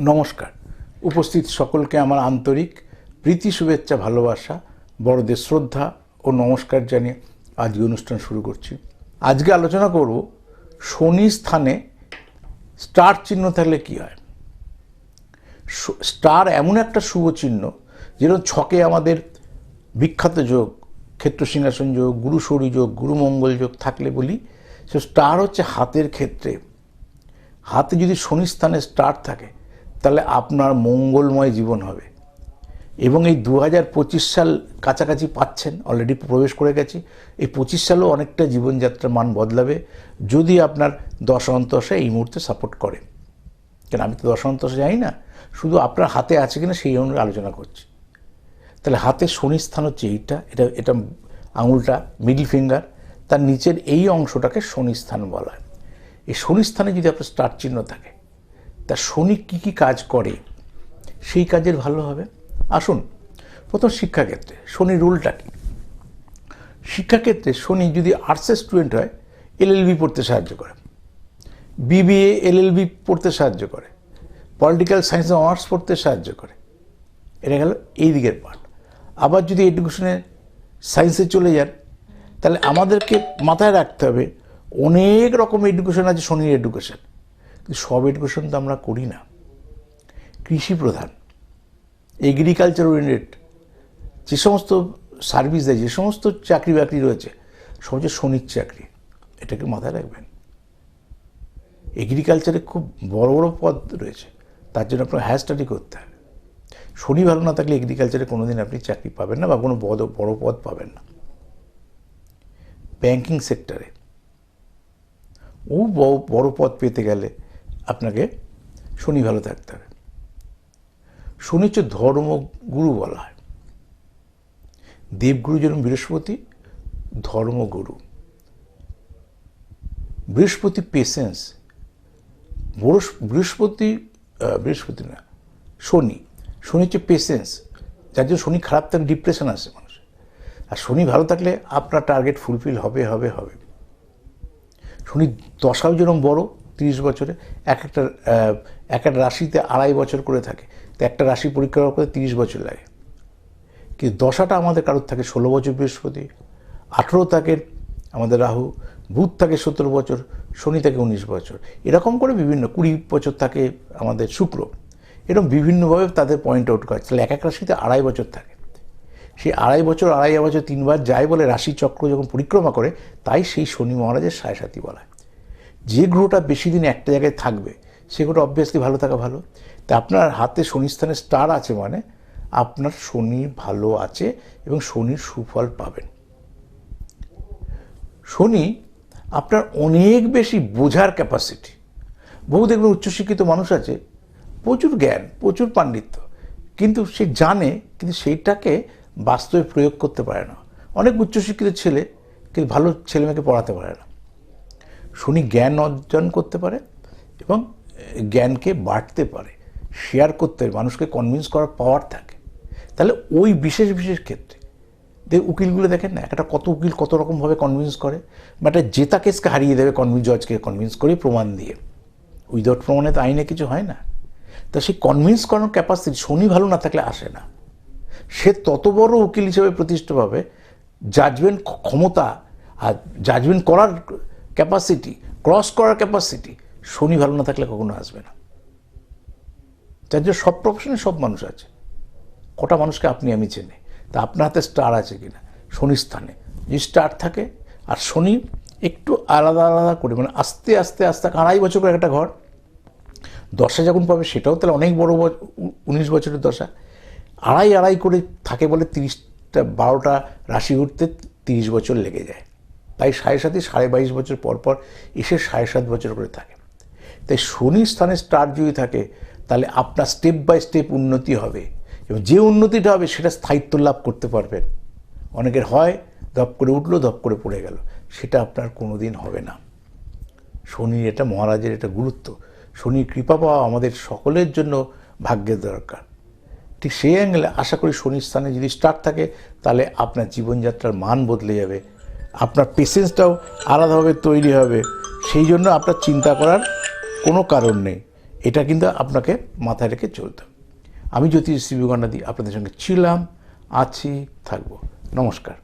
নমস্কার। উপস্থিত সকলকে আমার আন্তরিক প্রীতি, শুভেচ্ছা, ভালোবাসা, বড়দের শ্রদ্ধা ও নমস্কার জানিয়ে আজকে অনুষ্ঠান শুরু করছি। আজকে আলোচনা করব শনি স্থানে স্টার চিহ্ন থাকলে কি হয়? স্টার এমন একটা শুভ চিহ্ন যেরকম ছকে আমাদের বিখ্যাত যোগ, ক্ষেত্র সিংহাসন যোগ, গুরু শরী যোগ গুরুমঙ্গল যোগ থাকলে বলি, সে স্টার হচ্ছে হাতের ক্ষেত্রে। হাতে যদি শনি স্থানে স্টার থাকে তাহলে আপনার মঙ্গলময় জীবন হবে। এবং এই দু হাজার পঁচিশ সাল কাছাকাছি পাচ্ছেন অলরেডি প্রবেশ করে গেছি। এই পঁচিশ সালেও অনেকটা জীবনযাত্রার মান বদলাবে যদি আপনার দশ দশান্তশা এই মুহূর্তে সাপোর্ট করে কেন, আমি তো দশ দশান্তশা জানি না, শুধু আপনার হাতে আছে কিনা সেই অনুযায়ী আলোচনা করছি। তাহলে হাতে শনি স্থান হচ্ছে এইটা, এটা এটা আঙুলটা মিডল ফিঙ্গার তার নিচের এই অংশটাকে শনি স্থান বলা হয়। এই শনি স্থানে যদি আপনার স্টার চিহ্ন থাকে তা শনি কী কী কাজ করে, সেই কাজের ভালো হবে? আসুন, প্রথম শিক্ষাক্ষেত্রে শনি রুলটা কী? শিক্ষাক্ষেত্রে শনি যদি আর্টসের স্টুডেন্ট হয়, এলএলবি পড়তে সাহায্য করে। বিবিএ, এলএলবি পড়তে সাহায্য করে। পলিটিক্যাল সায়েন্সে অনার্স পড়তে সাহায্য করে। এটা গেল এই দিকের পার্ট আবার যদি এডুকেশনে সায়েন্সে চলে যান, তাহলে আমাদেরকে মাথায় রাখতে হবে, অনেক রকম এডুকেশন আছে শনির এডুকেশন। সব এডুকেশন তো আমরা করি না। কৃষি প্রধান এগ্রিকালচার ওরিয়েন্টেড যে সমস্ত সার্ভিস দেয়, যে সমস্ত চাকরি বাকরি রয়েছে, সব হচ্ছে শনির চাকরি, এটাকে মাথায় রাখবেন। এগ্রিকালচারে খুব বড় বড় পদ রয়েছে, তার জন্য আপনার হায়ার স্টাডি করতে হবে শনি ভালো না থাকলে এগ্রিকালচারে কোনোদিন আপনি চাকরি পাবেন না বা কোনো বড় বড় পদ পাবেন না। ব্যাংকিং সেক্টরে ও বড় পদ পেতে গেলে আপনাকে শনি ভালো থাকতে হবে। শনি হচ্ছে ধর্মগুরু বলা হয়। দেবগুরু যেরকম বৃহস্পতি ধর্মগুরু বৃহস্পতি পেশেন্স বৃহস্পতি বৃহস্পতি না, শনি। শনি হচ্ছে পেশেন্স যার জন্য শনি খারাপ থাকলে ডিপ্রেশন আসে মানুষ আর শনি ভালো থাকলে আপনার টার্গেট ফুলফিল হবে হবে হবে। শনি দশাও যেরকম বড় তিরিশ বছরে এক একটা এক একটা রাশিতে আড়াই বছর করে থাকে। তো একটা রাশি পরীক্ষা করতে তিরিশ বছর লাগে। কিন্তু দশাটা আমাদের কারোর থাকে ষোলো বছর বৃহস্পতি, আঠেরো থাকে আমাদের রাহু, বুধ থাকে সতেরো বছর, শনি থাকে উনিশ বছর। এরকম করে বিভিন্ন, কুড়ি বছর থাকে আমাদের শুক্র। এরকম বিভিন্নভাবে তাদের পয়েন্ট আউট করা। তাহলে এক এক রাশিতে আড়াই বছর থাকে। সেই আড়াই বছর আড়াই বছর, তিনবার যায় বলে রাশি চক্র যখন পরিক্রমা করে, তাই সেই শনি মহারাজের সাড়ে সাথী বলা যে গ্রহটা বেশি দিন একটা জায়গায় থাকবে সেগুলো অবভিয়াসলি ভালো থাকা ভালো। তা আপনার হাতে শনিস্থানে স্টার আছে মানে আপনার শনি ভালো আছে এবং শনির সুফল পাবেন। শনি আপনার অনেক বেশি বোঝার ক্যাপাসিটি বহু দেখবেন উচ্চশিক্ষিত মানুষ আছে, প্রচুর জ্ঞান, প্রচুর পাণ্ডিত্য, কিন্তু সে জানে, কিন্তু সেইটাকে বাস্তবে প্রয়োগ করতে পারে না। অনেক উচ্চশিক্ষিত ছেলে, কিন্তু ভালো ছেলেমেয়েকে পড়াতে পারে না। শনি জ্ঞান অর্জন করতে পারে এবং জ্ঞানকে বাড়তে পারে শেয়ার করতে পারে, মানুষকে কনভিন্স করার পাওয়ার থাকে। তাহলে ওই বিশেষ বিশেষ ক্ষেত্রে দেখ উকিলগুলো দেখেন না, একটা কত উকিল কত রকমভাবে কনভিন্স করে, বা একটা জেতা কেসকে হারিয়ে দেবে কনভিন্স জজকে কনভিন্স করে প্রমাণ দিয়ে। উইদাউট প্রমাণে তো আইনে কিছু হয় না। তা সেই কনভিন্স করানোর ক্যাপাসিটি শনি ভালো না থাকলে আসে না। সে তত বড় উকিল হিসেবে প্রতিষ্ঠিত পাবে জাজমেন্ট ক্ষমতা আর জাজমেন্ট করার ক্যাপাসিটি ক্রস করার ক্যাপাসিটি শনি ভালো না থাকলে কখনো আসবে না। যার জন্য সব প্রফেশনে সব মানুষ আছে। কটা মানুষকে আপনি আমি চেনে, তা আপনার হাতে স্টার আছে কিনা? শনি স্থানে। যদি স্টার থাকে, আর শনি একটু আলাদা আলাদা করে মানে আস্তে আস্তে আস্তে আড়াই বছর করে একটা ঘর, দশা যখন পাবে সেটাও তাহলে অনেক বড় উনিশ বছরের দশা। আড়াই আড়াই করে থাকে বলে তিরিশটা, বারোটা রাশি উঠতে তিরিশ বছর লেগে যায়। তাই সাড়ে সাতই, সাড়ে বাইশ বছর পর পর এসে সাড়ে সাত বছর করে থাকে। তাই শনি স্থানে স্টার যদি থাকে, তাহলে আপনার স্টেপ বাই স্টেপ উন্নতি হবে এবং যে উন্নতিটা হবে সেটা স্থায়িত্ব লাভ করতে পারবেন। অনেকের হয়, ধপ করে উঠল, ধপ করে পড়ে গেল। সেটা আপনার কোনো দিন হবে না। শনির এটা মহারাজের এটা গুরুত্ব। শনির কৃপা পাওয়া আমাদের সকলের জন্য ভাগ্যের দরকার। ঠিক সেই অ্যাঙ্গেলে আশা করি শনির স্থানে যদি স্টার থাকে, তাহলে আপনার জীবনযাত্রার মান বদলে যাবে। আপনার পেশেন্সটাও আলাদাভাবে তৈরি হবে। সেই জন্য আপনার চিন্তা করার কোনো কারণ নেই। এটা কিন্তু আপনাকে মাথায় রেখে চলতে আমি জ্যোতিষ শিবগণাদি আপনাদের সঙ্গে ছিলাম, আছি, থাকব। নমস্কার।